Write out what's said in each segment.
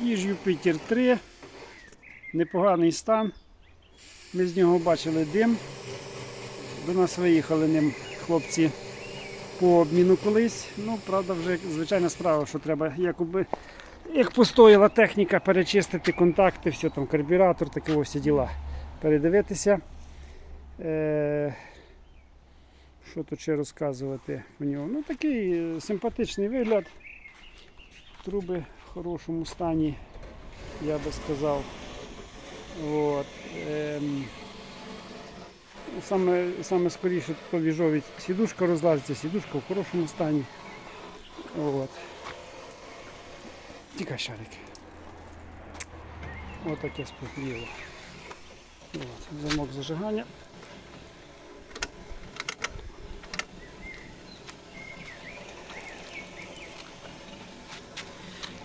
Їж Юпітер 3. Непоганий стан. Ми з нього бачили дим. До нас виїхали ним хлопці по обміну колись. Ну, правда, вже звичайна справа, що треба якоби, як постояла техніка, перечистити контакти, все там, карбюратор, такі ось всі діла. Передивитися. Е, що тут ще розказувати у нього? Ну такий е, симпатичний вигляд. Труби в хорошому стані, я би сказав. От. Ем, саме, саме скоріше то віжові сідушка розлазиться, сідушка в хорошому стані. От. Тікай шарик. Ось таке спотліло. От, замок зажигання.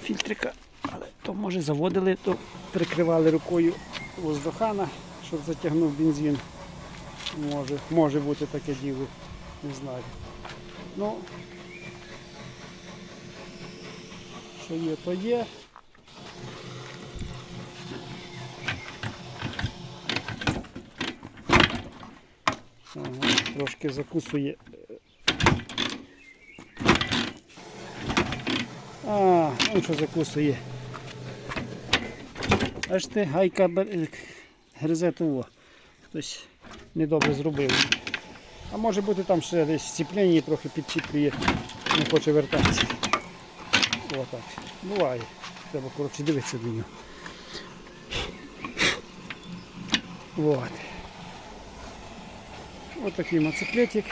Фільтрика, але то може заводили, то прикривали рукою воздухана, щоб затягнув бензин. Може, може бути таке діло, не знаю. Ну, що є, то є. Ага, трошки закусує. А, он що закусує. Аж ти гайка бер- гризе того. Хтось недобре зробив. А може бути там ще десь сцеплення трохи підчіплює, не хоче вертатися. Отак. Буває. Треба коротше дивитися до нього. Вот. Ось такий мотоциклетик.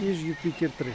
І ж Юпітер 3.